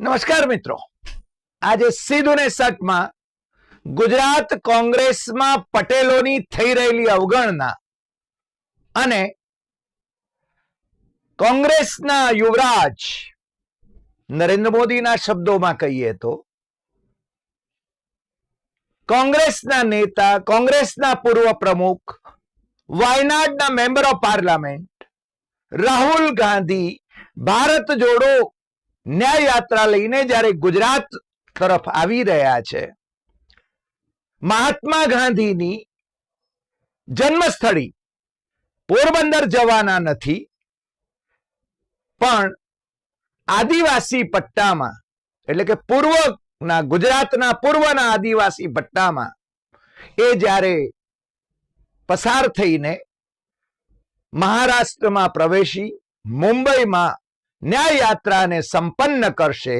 નમસ્કાર મિત્રો. આજે સીધું ને સટમાં ગુજરાત કોંગ્રેસમાં પટેલોની થઈ રહેલી અવગણના અને કોંગ્રેસના યુવરાજ નરેન્દ્ર મોદીના શબ્દોમાં કહીએ તો કોંગ્રેસના નેતા, કોંગ્રેસના પૂર્વ પ્રમુખ, વાયનાડના member of parliament, Rahul Gandhi, Bharat Jodo Nyay Yatra લઈને જ્યારે ગુજરાત તરફ આવી રહ્યા છે, મહાત્મા ગાંધીની જન્મસ્થળી પોરબંદર જવાના નથી, પણ આદિવાસી પટ્ટામાં, એટલે કે પૂર્વના, ગુજરાતના પૂર્વના આદિવાસી પટ્ટામાં એ જ્યારે પસાર થઈને મહારાષ્ટ્રમાં પ્રવેશી, મુંબઈમાં ન્યાય યાત્રાને સંપન્ન કરશે.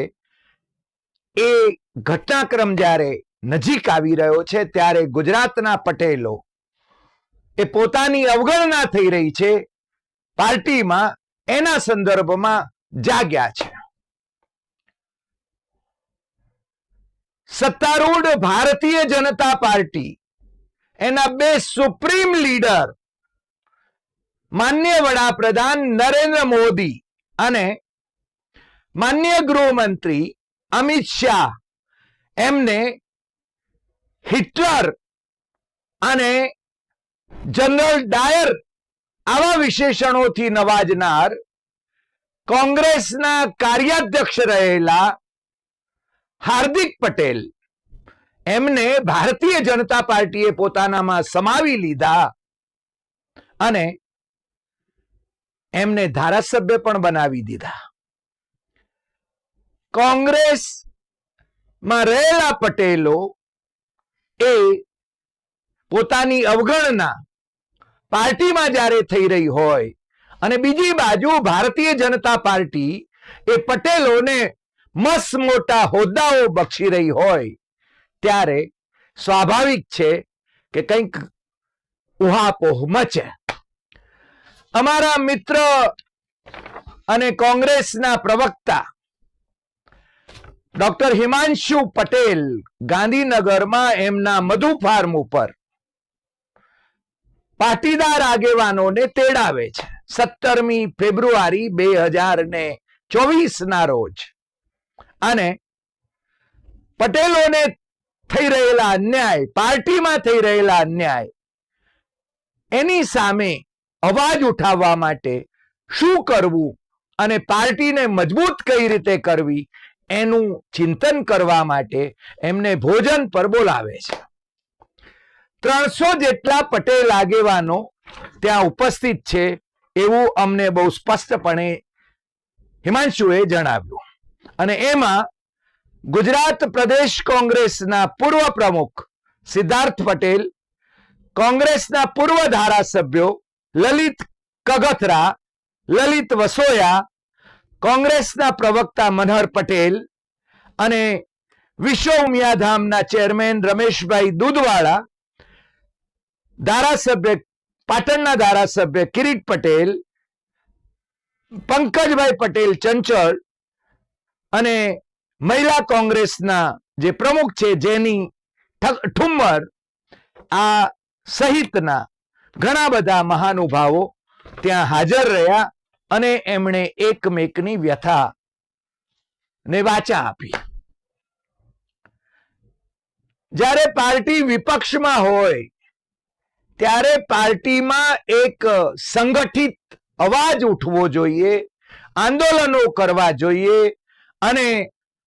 એ ઘટનાક્રમ જ્યારે નજીક આવી રહ્યો છે, ત્યારે ગુજરાતના પટેલો એ પોતાની અવગણના થઈ રહી છે, પાર્ટીમાં એના સંદર્ભમાં જાગ્યા છે. સત્તારૂઢ ભારતીય જનતા પાર્ટી એના બે સુપ્રીમ લીડર માન્ય વડાપ્રધાન નરેન્દ્ર મોદી અને માન્ય ગૃહમંત્રી અમિત શાહ, એમને હિટલર અને જનરલ ડાયર આવા વિશેષણોથી નવાજનાર કોંગ્રેસના કાર્યાધ્યક્ષ રહેલા હાર્દિક પટેલ, એમને ભારતીય જનતા પાર્ટીએ પોતાનામાં સમાવી લીધા અને એમને ધારાસભ્ય પણ બનાવી દીધા. કોંગ્રેસમાં રહેલા પટેલો એ પોતાની અવગણના પાર્ટીમાં જ્યારે થઈ રહી હોય અને બીજી બાજુ ભારતીય જનતા પાર્ટી એ પટેલોને મસ મોટા હોદ્દાઓ બક્ષી રહી હોય ત્યારે સ્વાભાવિક છે કે કંઈક ઉહાપોહ મચે. અમારા મિત્ર અને કોંગ્રેસના પ્રવક્તા ડોક્ટર હિમાંશુ પટેલ ગાંધીનગરમાં એમના મધુ ફાર્મ ઉપર પાટીદાર આગેવાનોને તેડાવે છે. સત્તરમી ફેબ્રુઆરી બે હજાર ને ચોવીસ ના રોજ અને પટેલોને થઈ રહેલા અન્યાય, પાર્ટીમાં થઈ રહેલા અન્યાય, એની સામે અવાજ ઉઠાવવા માટે શું કરવું અને પાર્ટીને મજબૂત કઈ રીતે કરવી એનું ચિંતન કરવા માટે એમને ભોજન પર બોલાવે છે. ત્રણસો જેટલા પટેલ આગેવાનો ત્યાં ઉપસ્થિત છે એવું અમને બહુ સ્પષ્ટપણે હિમાંશુએ જણાવ્યું. અને એમાં ગુજરાત પ્રદેશ કોંગ્રેસના પૂર્વ પ્રમુખ સિદ્ધાર્થ પટેલ, કોંગ્રેસના પૂર્વ ધારાસભ્યો લલિત કગથરા, લલિત વસોયા, કોંગ્રેસના પ્રવક્તા મનહર પટેલ અને વિશ્વ ઉમિયાધામના ચેરમેન રમેશભાઈ દૂધવાળા, ધારાસભ્ય, પાટણના ધારાસભ્ય કિરીટ પટેલ, પંકજભાઈ પટેલ ચંચળ અને મહિલા કોંગ્રેસના જે પ્રમુખ છે જેની ઠુમ્મર, આ સહિતના ઘણા બધા મહાનુભાવો ત્યાં હાજર રહ્યા અને એમણે એકમેકની વ્યથા ને વાચા આપી. જ્યારે પાર્ટી વિપક્ષમાં હોય, ત્યારે પાર્ટીમાં એક સંગઠિત અવાજ ઉઠવો જોઈએ, આંદોલનો કરવા જોઈએ અને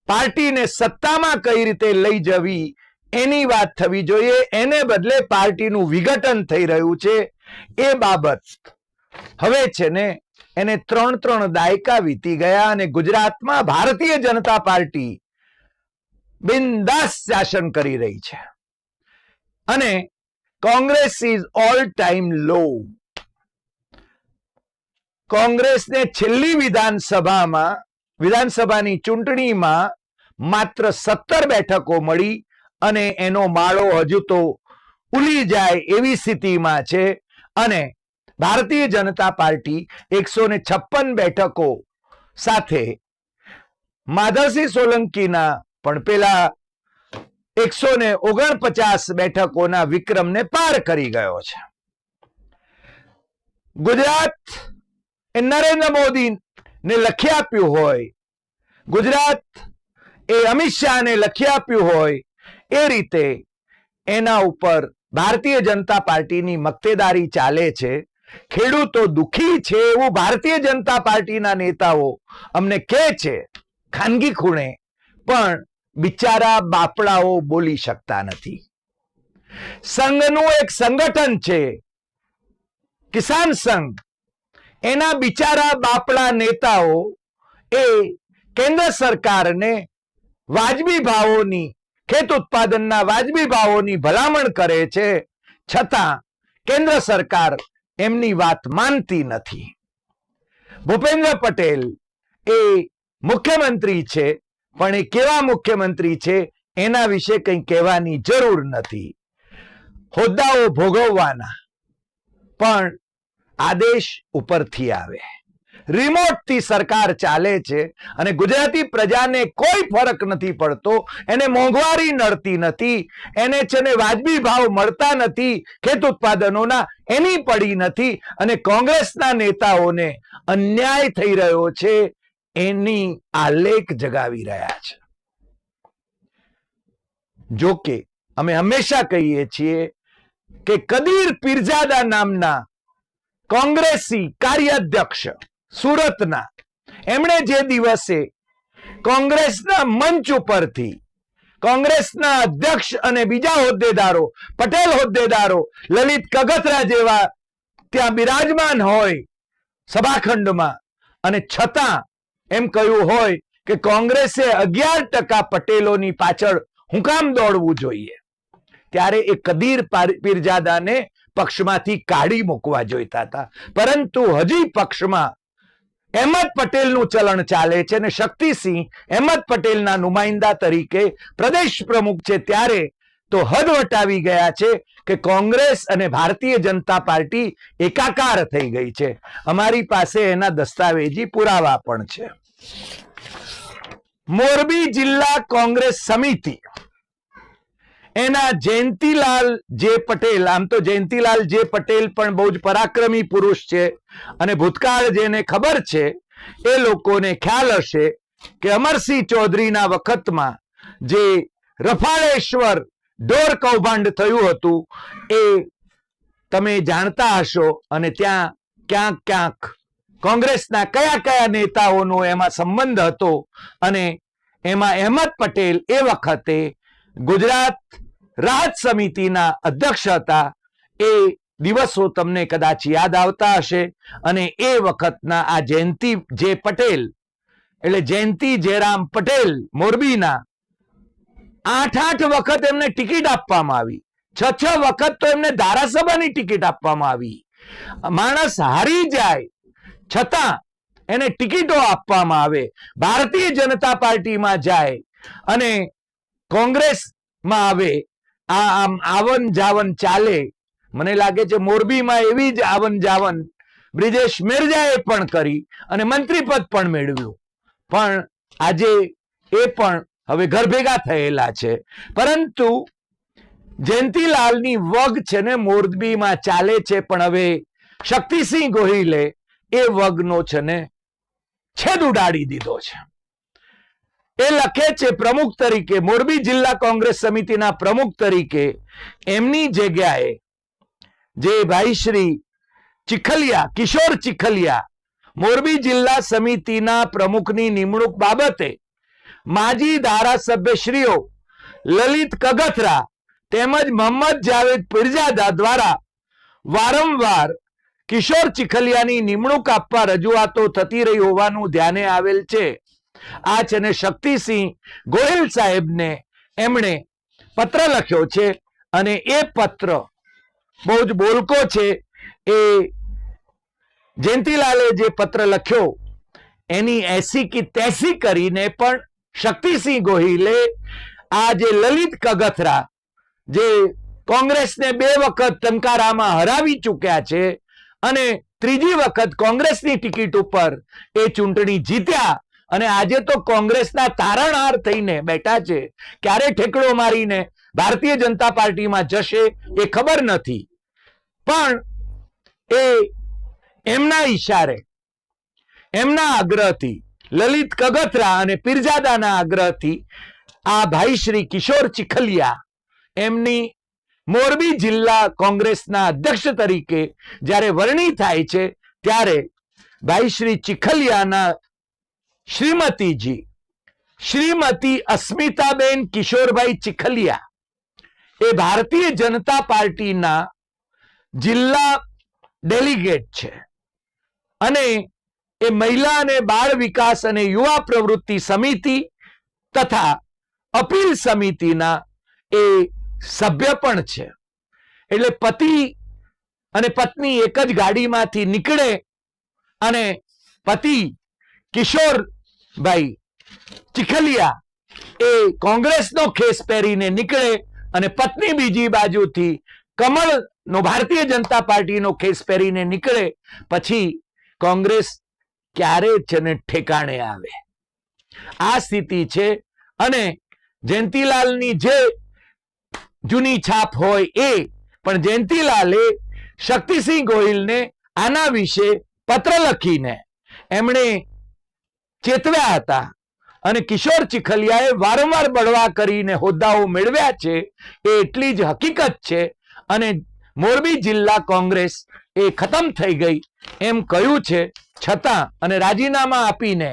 પાર્ટીને સત્તામાં કઈ રીતે લઈ જવી એની વાત થવી જોઈએ. એને બદલે પાર્ટીનું વિઘટન થઈ રહ્યું છે. એ બાબત હવે છે ને, એને ત્રણ ત્રણ દાયકા વીતી ગયા અને ગુજરાતમાં ભારતીય જનતા પાર્ટી બિંદાસ શાસન કરી રહી છે. અને Congress is all time low કોંગ્રેસને છેલ્લી વિધાનસભામાં, વિધાનસભાની ચૂંટણીમાં માત્ર સત્તર બેઠકો મળી. અને એનો માળો હજુ તો ઉલી જાય એવી સ્થિતિમાં છે. અને ભારતીય જનતા પાર્ટી એકસો ને છપ્પન બેઠકો સાથે માધવસિંહ સોલંકીના પણ પેલા એકસો ને ઓગણપચાસ બેઠકોના વિક્રમને પાર કરી ગયો છે. ગુજરાત એ નરેન્દ્ર મોદી ને લખી આપ્યું હોય, ગુજરાત એ અમિત શાહને લખી આપ્યું હોય એ રીતે એના ઉપર ભારતીય જનતા પાર્ટીની મક્તેદારી ચાલે છે. ખેડૂતો દુખી છે એવું ભારતીય જનતા પાર્ટીના નેતાઓ અમને કહે છે, ખાનગી ખૂણે, પણ બિચારા બાપડાઓ બોલી શકતા નથી. સંઘનું એક સંગઠન છે, કિસાન સંઘ. એના બિચારા બાપડા નેતાઓ એ કેન્દ્ર સરકારને વાજબી ભાવોની ખેત ઉત્પાદનના વાજબી ભાવોની ભલામણ કરે છે, છતાં કેન્દ્ર સરકાર એમની વાત માનતી નથી. ભૂપેન્દ્ર પટેલ એ મુખ્યમંત્રી છે, પણ એ કેવા મુખ્યમંત્રી છે એના વિશે કંઈ કહેવાની જરૂર નથી. હોદ્દાઓ ભોગવવાના, પણ આદેશ ઉપરથી આવે. રિમોટથી સરકાર ચાલે છે અને ગુજરાતી પ્રજાને કોઈ ફરક નથી પડતો, એને મોંઘવારી નડતી નથી, એને છે વાજબી ભાવ મળતા નથી, ખેત ઉત્પાદનોના એની પડી નથી અને કોંગ્રેસના નેતાઓને અન્યાય થઈ રહ્યો છે એની આલેખ જગાવી રહ્યા છે. જોકે અમે હંમેશા કહીએ છીએ કે કદીર પીરજાદા નામના કોંગ્રેસી કાર્યાધ્યક્ષ સુરતના. એમણે જે દિવસે કોંગ્રેસના મંચ ઉપરથી કોંગ્રેસના અધ્યક્ષ અને બીજા હોદ્દેદારો, પટેલ હોદ્દેદારો, લલિત કગતરા જેવા ત્યાં બિરાજમાન હોય સભાખંડમાં અને છતાં એમ કહ્યું હોય કે કોંગ્રેસે અગિયાર ટકા પટેલોની પાછળ હું કામ દોડવું જોઈએ. ત્યારે એ કદીર પાર- પીરજાદાને પક્ષમાંથી કાઢી મૂકવા જોઈતા હતા. પરંતુ હજી પક્ષમાં અહેમદ પટેલનું ચલણ ચાલે છે અને શક્તિસિંહ અહેમદ પટેલના નુમાઇંદા તરીકે પ્રદેશ પ્રમુખ છે ત્યારે તો હદ વટાવી ગયા છે કે કોંગ્રેસ અને ભારતીય જનતા પાર્ટી એકાકાર થઈ ગઈ છે. અમારી પાસે એના દસ્તાવેજી પુરાવા પણ છે. મોરબી જિલ્લા કોંગ્રેસ સમિતિ એના જયંતીલાલ જે પટેલ, આમ તો જયંતીલાલ જે પટેલ પણ બહુ જ પરાક્રમી પુરુષ છે અને ભૂતકાળ જેને ખબર છે, એ લોકોને ખ્યાલ હશે કે અમરસિંહ ચૌધરીના વખતમાં જે રફાળેશ્વર ઢોર કૌભાંડ થયું હતું, એ તમે જાણતા હશો અને ત્યાં ક્યાંક ક્યાંક કોંગ્રેસના કયા કયા નેતાઓનો એમાં સંબંધ હતો અને એમાં અહેમદ પટેલ એ વખતે ગુજરાત રાહત સમિતિના અધ્યક્ષ હતા. એ દિવસો તમને કદાચ યાદ આવતા હશે અને એ વખતના આ જયંતિ જે પટેલ, એટલે જયંતિ જયરામ પટેલ મોરબીના આઠ આઠ વખત એમને ટિકિટ આપવામાં આવી. છ છ વખત તો એમને ધારાસભાની ટિકિટ આપવામાં આવી. માણસ હારી જાય, છતાં એને ટિકિટો આપવામાં આવે. ભારતીય જનતા પાર્ટીમાં જાય અને કોંગ્રેસમાં આવે. આ આમ આવન જાવન ચાલે. મને લાગે છે મોરબીમાં એવી જ આવન જાવન બ્રિજેશ મેરજાએ પણ કરી અને મંત્રી પદ પણ મેળવ્યું. પણ આજે એ પણ હવે ઘર ભેગા થયેલા છે. પરંતુ જયંતીલાલની વગ છે ને મોરબીમાં ચાલે છે, પણ હવે શક્તિસિંહ ગોહિલે એ વગનો છે ને છેદ ઉડાડી દીધો છે. એ લખે છે પ્રમુખ તરીકે, મોરબી જિલ્લા કોંગ્રેસ સમિતિના પ્રમુખ તરીકે. એમની જગ્યાએ જે ભાઈ શ્રી ચીખલિયા, કિશોર ચીખલિયા મોરબી જિલ્લા સમિતિના પ્રમુખની નિમણૂક બાબતે માજી ધારાસભ્યશ્રીઓ લલિત કગથરા તેમજ મોહમ્મદ જાવેદ પીરજાદા દ્વારા વારંવાર કિશોર ચીખલિયાની નિમણૂક આપવા રજૂઆતો થતી રહી હોવાનું ધ્યાને આવેલ છે. આ છે ને શક્તિસિંહ ગોહિલ સાહેબને એમણે પત્ર લખ્યો છે અને એ પત્ર બહુ જ બોલકો છે. એ જયંતિલાલે જે પત્ર લખ્યો, એની એસી કી તેસી કરીને પણ શક્તિસિંહ ગોહિલે આ જે લલિત કગથરા, જે કોંગ્રેસને બે વખત ટંકારામાં હરાવી ચૂક્યા છે અને ત્રીજી વખત કોંગ્રેસની ટિકિટ ઉપર એ ચૂંટણી જીત્યા અને આજે તો કોંગ્રેસના તારણહાર થઈને બેઠા છે. ક્યારે ઠેકડો મારીને ભારતીય જનતા પાર્ટીમાં જશે એ ખબર નથી. પણ એ એમના ઈશારે, એમના આગ્રહથી, લલિત કગથરા અને પીરજાદાના આગ્રહથી આ ભાઈ શ્રી કિશોર ચીખલિયા એમની મોરબી જિલ્લા કોંગ્રેસના અધ્યક્ષ તરીકે જ્યારે વરણી થાય છે ત્યારે ભાઈ શ્રી ચીખલિયાના શ્રીમતીજી, શ્રીમતી અસ્મિતાબેન કિશોરભાઈ ચીખલિયા એ ભારતીય જનતા પાર્ટીના જિલ્લા ડેલિગેટ છે અને એ મહિલા અને બાળ વિકાસ અને યુવા પ્રવૃત્તિ સમિતિ તથા અપીલ સમિતિના એ સભ્ય પણ છે. એટલે પતિ અને પત્ની એક જ ગાડીમાંથી નીકળે અને પતિ કિશોરભાઈ ચીખલિયા એ કોંગ્રેસનો ખેસ પહેરીને નીકળે અને પત્ની બીજી બાજુથી કમળ નો ભારતીય જનતા પાર્ટીનો ખેસ પહેરીને નીકળે, પછી કોંગ્રેસ ક્યારે છે ઠેકાણે આવે? આ સ્થિતિ છે અને જયંતીલાલની જે જૂની છાપ હોય એ, પણ જયંતિલાલે શક્તિસિંહ ગોહિલને આના વિશે પત્ર લખીને એમણે ચેતવ્યા હતા. અને કિશોર ચીખલિયાએ વારંવાર બળવા કરીને હોદ્દાઓ મેળવ્યા છે એ એટલી જ હકીકત છે અને મોરબી જિલ્લા કોંગ્રેસ એ ખતમ થઈ ગઈ એમ કહ્યું છે. છતાં અને રાજીનામા આપીને,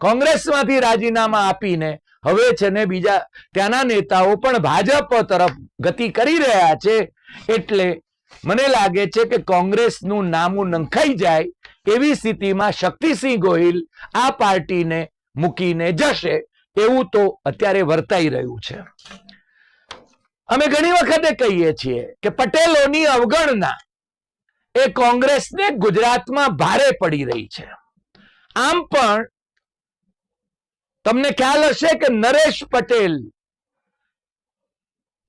કોંગ્રેસમાંથી રાજીનામા આપીને હવે છે ને બીજા ત્યાંના નેતાઓ પણ ભાજપ તરફ ગતિ કરી રહ્યા છે. એટલે મને લાગે છે કે કોંગ્રેસનું નામું નંખાઈ જાય એવી સ્થિતિમાં શક્તિસિંહ ગોહિલ આ પાર્ટીને મૂકીને જશે એવું તો અત્યારે વર્તાઈ રહ્યું છે. અમે ઘણી વખતે કહીએ છીએ કે પટેલોની અવગણના એ કોંગ્રેસને ગુજરાતમાં ભારે પડી રહી છે. આમ પણ તમને ખ્યાલ હશે કે નરેશ પટેલ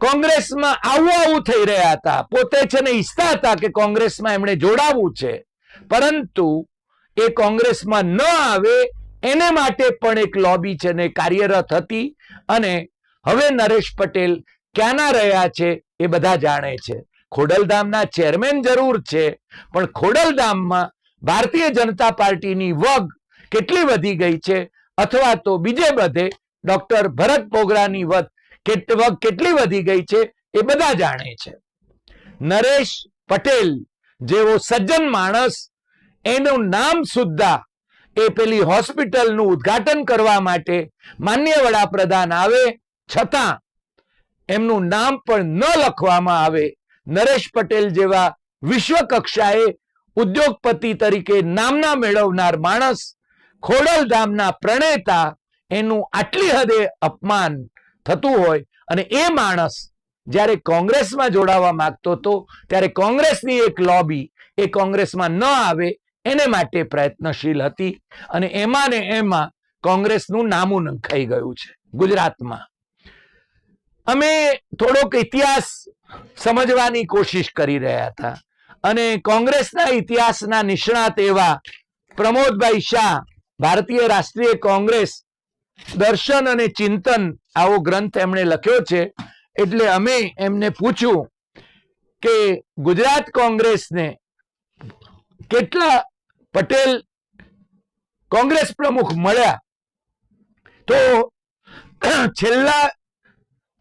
કોંગ્રેસમાં આવું આવું થઈ રહ્યા હતા. પોતે છે ને ઈચ્છતા હતા કે કોંગ્રેસમાં એમણે જોડાવવું છે. પરંતુ એ કોંગ્રેસમાં ન આવે, એને માટે પણ એક લોબી છે ને કાર્યરત હતી અને હવે નરેશ પટેલ ક્યાંના રહ્યા છે એ બધા જાણે છે. ખોડલધામના ચેરમેન જરૂર છે, પણ ખોડલધામમાં ભારતીય જનતા પાર્ટીની વગ કેટલી વધી ગઈ છે? અથવા તો બીજે બધે ડોક્ટર ભરત પોગરાની વગ કેટ- વગ કેટલી વધી ગઈ છે એ બધા જાણે છે. નરેશ પટેલ જેવો સજ્જન માણસ, એનું નામ સુદ્ધા એ પેલી હોસ્પિટલનું ઉદ્ઘાટન કરવા માટે માન્ય વડાપ્રધાન આવે, છતાં એમનું નામ પણ ન લખવામાં આવે. નરેશ પટેલ જેવા વિશ્વ કક્ષાએ ઉદ્યોગપતિ તરીકે નામના મેળવનાર માણસ ખોડલધામના પ્રણેતા એનું આટલી હદે અપમાન થતું હોય અને એ માણસ જ્યારે કોંગ્રેસમાં જોડાવા માંગતો હતો, ત્યારે કોંગ્રેસની એક લોબી એ કોંગ્રેસમાં ન આવે એને માટે પ્રયત્નશીલ હતી અને એમાં ને એમાં કોંગ્રેસનું નામું નંખાઈ ગયું છે ગુજરાતમાં. અમે થોડોક ઇતિહાસ સમજવાની કોશિશ કરી રહ્યા હતા અને કોંગ્રેસના ઇતિહાસના નિષ્ણાત એવા પ્રમોદભાઈ શાહ, ભારતીય રાષ્ટ્રીય કોંગ્રેસ દર્શન અને ચિંતન આવો ગ્રંથ એમણે લખ્યો છે. એટલે અમે એમને પૂછ્યું કે ગુજરાત કોંગ્રેસને કેટલા પટેલ કોંગ્રેસ પ્રમુખ મળ્યા? તો છેલ્લા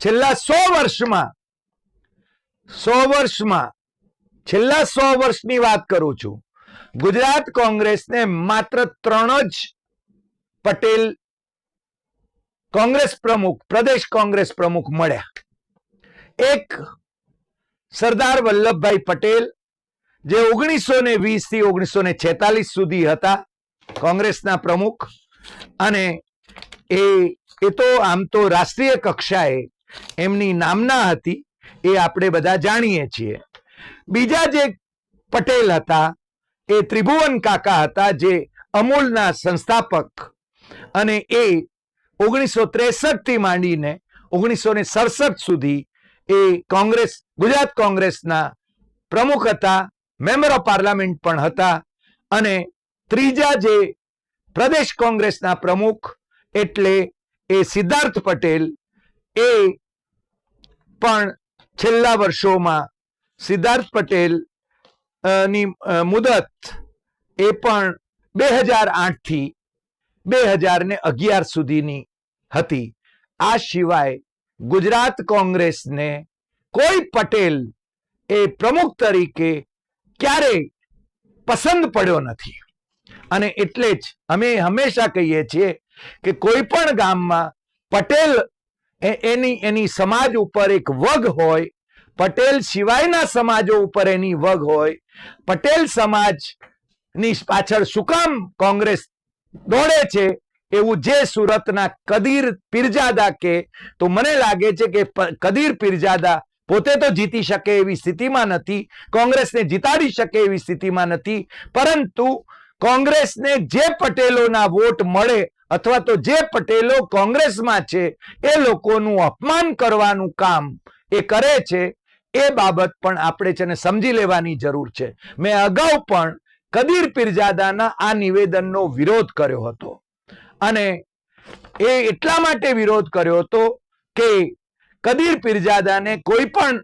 છેલ્લા સો વર્ષમાં સો વર્ષમાં, છેલ્લા સો વર્ષની વાત કરું છું. ગુજરાત કોંગ્રેસને માત્ર ત્રણ જ પટેલ કોંગ્રેસ પ્રમુખ, પ્રદેશ કોંગ્રેસ પ્રમુખ મળ્યા. એક સરદાર વલ્લભભાઈ પટેલ, જે ઓગણીસો ને વીસથી ઓગણીસો ને છેતાલીસ સુધી હતા, કોંગ્રેસના પ્રમુખ. અને એ તો આમ તો રાષ્ટ્રીય કક્ષાએ એમની નામના હતી, એ આપણે બધા જાણીએ છીએ. બીજા જે પટેલ હતા, એ ત્રિભુવન કાકા હતા, જે અમૂલના સંસ્થાપક. અને એ ઓગણીસો ત્રેસઠથી માંડીને ઓગણીસો ને સડસઠ સુધી એ કોંગ્રેસ, ગુજરાત કોંગ્રેસના પ્રમુખ હતા, મેમ્બર ઓફ પાર્લામેન્ટ પણ હતા અને ત્રીજા જે પ્રદેશ કોંગ્રેસના પ્રમુખ એટલે એ સિદ્ધાર્થ પટેલ, એ પણ છેલ્લા વર્ષોમાં સિદ્ધાર્થ પટેલની મુદત એ પણ બે હજાર આઠથી બે હજાર ને અગિયાર સુધીની હતી. આ સિવાય ગુજરાત કોંગ્રેસને કોઈ પટેલ એ પ્રમુખ તરીકે ક્યારેય પસંદ પડ્યો નથી. અને એટલે જ અમે હંમેશા કહીએ છીએ કે કોઈ પણ ગામમાં પટેલ એની એની સમાજ ઉપર એક વગ હોય, પટેલ સિવાયના સમાજો ઉપર એની વગ હોય, પટેલ સમાજની પાછળ શું કામ કોંગ્રેસ દોડે છે એવું જે સુરતના કદીર પીરજાદા કે, તો મને લાગે છે કે કદીર પીરજાદા પોતે તો જીતી શકે એવી સ્થિતિમાં નથી, કોંગ્રેસને જીતાડી શકે એવી સ્થિતિમાં નથી, પરંતુ કોંગ્રેસને જે પટેલોના વોટ મળે અથવા તો જે પટેલો કોંગ્રેસમાં છે, એ લોકોનું અપમાન કરવાનું કામ એ કરે છે, એ બાબત પણ આપણે છે ને સમજી લેવાની જરૂર છે. મેં અગાઉ પણ કદીર પીરજાદાના આ નિવેદનનો વિરોધ કર્યો હતો. અને એ એટલા માટે વિરોધ કર્યો હતો કે કદીર પીરજાદાને કોઈ પણ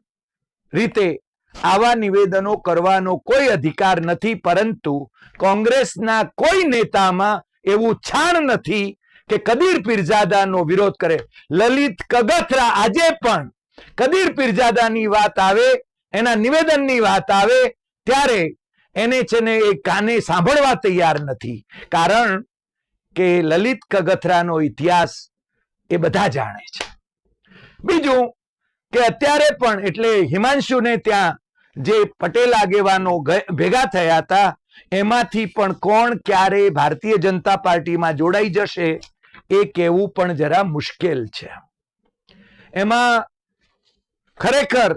રીતે આવા નિવેદનો કરવાનો કોઈ અધિકાર નથી, પરંતુ કોંગ્રેસના કોઈ નેતામાં એવું છાણ નથી કે કદીર પીરજાદાનો વિરોધ કરે. લલિત કગથરા આજે પણ કદીર પીરજાદાની વાત આવે, એના નિવેદનની વાત આવે, ત્યારે એને છે ને એ કાને સાંભળવા તૈયાર નથી. કારણ કે લલિત કગથરાનો ઇતિહાસ એ બધા જાણે છે. બીજું કે અત્યારે પણ એટલે હિમાંશુને ત્યાં જે પટેલ આગેવાનો ભેગા થયા હતા, એમાંથી પણ કોણ ક્યારે ભારતીય જનતા પાર્ટીમાં જોડાઈ જશે એ કહેવું પણ જરા મુશ્કેલ છે. એમાં ખરેખર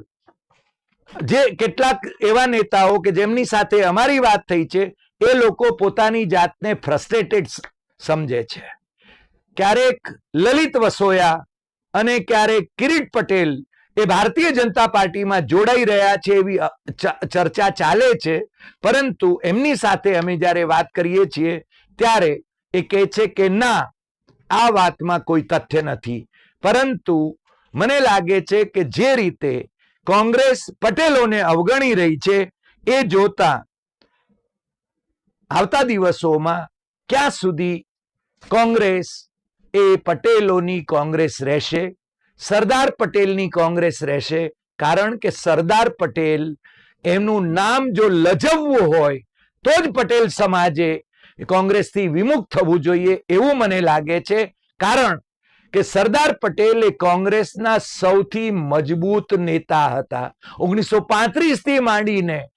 જે કેટલાક એવા નેતાઓ કે જેમની સાથે અમારી વાત થઈ છે, એ લોકો પોતાની જાતને ફ્રસ્ટ્રેટેડ સમજે છે. ક્યારેક લલિત વસોયા અને ક્યારેક કિરીટ પટેલ એ ભારતીય જનતા પાર્ટીમાં જોડાઈ રહ્યા છે એવી ચર્ચા ચાલે છે. પરંતુ એમની સાથે અમે જ્યારે વાત કરીએ છીએ ત્યારે એ કહે છે કે ના, આ વાતમાં કોઈ તથ્ય નથી. પરંતુ મને લાગે છે કે જે રીતે કોંગ્રેસ પટેલોને અવગણી રહી છે એ જોતા આવતા દિવસોમાં ક્યાં સુધી કોંગ્રેસ એ પટેલોની કોંગ્રેસ રહેશે, સરદાર પટેલની કોંગ્રેસ રહેશે, કારણ કે સરદાર પટેલ એમનું નામ જો લજવવું હોય, તો જ પટેલ સમાજે કોંગ્રેસથી વિમુખ થવું જોઈએ એવું મને લાગે છે. કારણ કે સરદાર પટેલ એ કોંગ્રેસના સૌથી મજબૂત નેતા હતા. ઓગણીસો પાંત્રીસથી માંડીને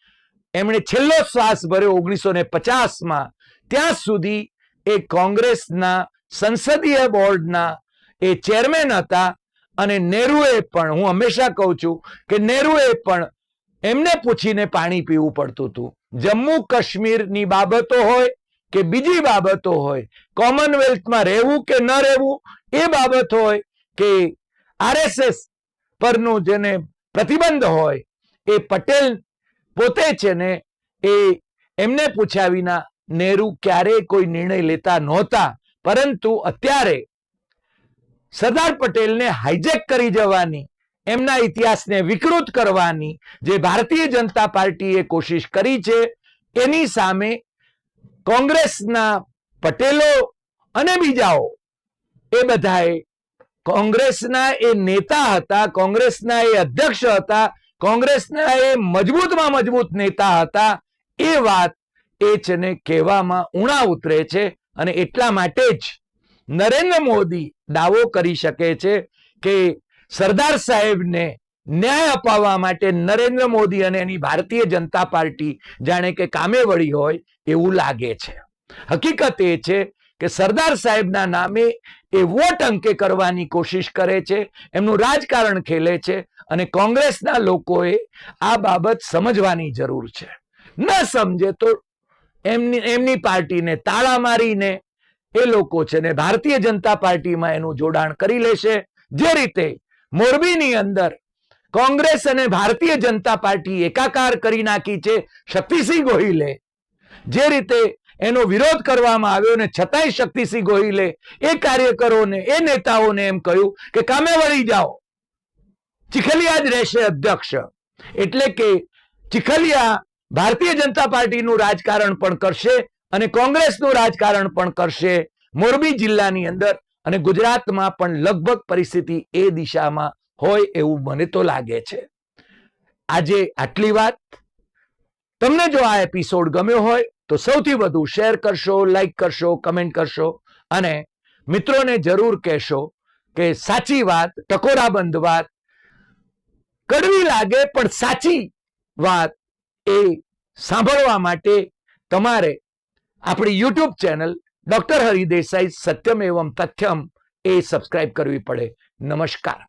એમણે છેલ્લો શ્વાસ ભર્યો ઓગણીસો ને પચાસમાં. ત્યાં સુધી એ કોંગ્રેસના સંસદીય બોર્ડના એ ચેરમેન હતા અને નેહરુએ પણ, હું હંમેશા કહું છું કે નેહરુએ પણ એમને પૂછીને પાણી પીવું પડતું હતું. જમ્મુ કાશ્મીરની બાબતો હોય કે બીજી બાબતો હોય, કોમનવેલ્થમાં રહેવું કે ન રહેવું, એ બાબત હોય કે આરએસએસ પરનું જેને પ્રતિબંધ હોય, એ પટેલ પોતે છે ને એ એમને પૂછ્યા વિના નહેરુ ક્યારેય કોઈ નિર્ણય લેતા નહોતા, પરંતુ અત્યારે સરદાર પટેલને હાઈજેક કરી જવાની, એમના ઇતિહાસને વિકૃત કરવાની જે ભારતીય જનતા પાર્ટીએ કોશિશ કરી છે, એની સામે કોંગ્રેસના પટેલો અને બીજાઓ, એ બધાએ કોંગ્રેસના એ નેતા હતા, કોંગ્રેસના એ અધ્યક્ષ હતા, કોંગ્રેસના એ મજબૂતમાં મજબૂત નેતા હતા, એ વાત એ છે ને કહેવામાં ઉણા ઉતરે છે અને એટલા માટે જ નરેન્દ્ર મોદી દાવો કરી શકે છે કે સરદાર સાહેબને ન્યાય અપાવવા માટે નરેન્દ્ર મોદી અને એની ભારતીય જનતા પાર્ટી જાણે કે કામે વળી હોય એવું લાગે છે. હકીકત એ છે કે સરદાર સાહેબના નામે એ વોટ અંકે કરવાની કોશિશ કરે છે, એમનું રાજકારણ ખેલે છે અને કોંગ્રેસના લોકોએ આ બાબત સમજવાની જરૂર છે. ન સમજે તો એમની એમની પાર્ટીને તાળા મારીને એ લોકો છે ને ભારતીય જનતા પાર્ટીમાં એનું જોડાણ કરી લેશે. જે રીતે મોરબીની અંદર કોંગ્રેસ અને ભારતીય જનતા પાર્ટી એકાકાર કરી નાખી છે શક્તિસિંહ ગોહિલે. જે રીતે એનો વિરોધ કરવામાં આવ્યો ને છતાંય શક્તિસિંહ ગોહિલે એ કાર્યકરોને, એ નેતાઓને એમ કહ્યું કે કામે વળી જાઓ. ચીખલિયા જ રહેશે અધ્યક્ષ. એટલે કે ચીખલિયા ભારતીય જનતા પાર્ટીનું રાજકારણ પણ કરશે અને કોંગ્રેસનું રાજકારણ પણ કરશે મોરબી જિલ્લાની અંદર અને ગુજરાતમાં પણ લગભગ પરિસ્થિતિ એ દિશામાં હોય એવું મને તો લાગે છે. આજે આટલી વાત. તમને જો આ એપિસોડ ગમ્યો હોય તો સૌથી વધુ શેર કરશો લાઈક કરશો કમેન્ટ કરશો અને મિત્રોને જરૂર કહેશો કે સાચી વાત, ટકોરાબંધ વાત, કડવી લાગે પણ સાચી વાત એ સાંભળવા માટે તમારે આપણી YouTube channel doctor Hari Desai Satyam Evam Tathyam એ સબસ્ક્રાઇબ કરવી પડે. નમસ્કાર.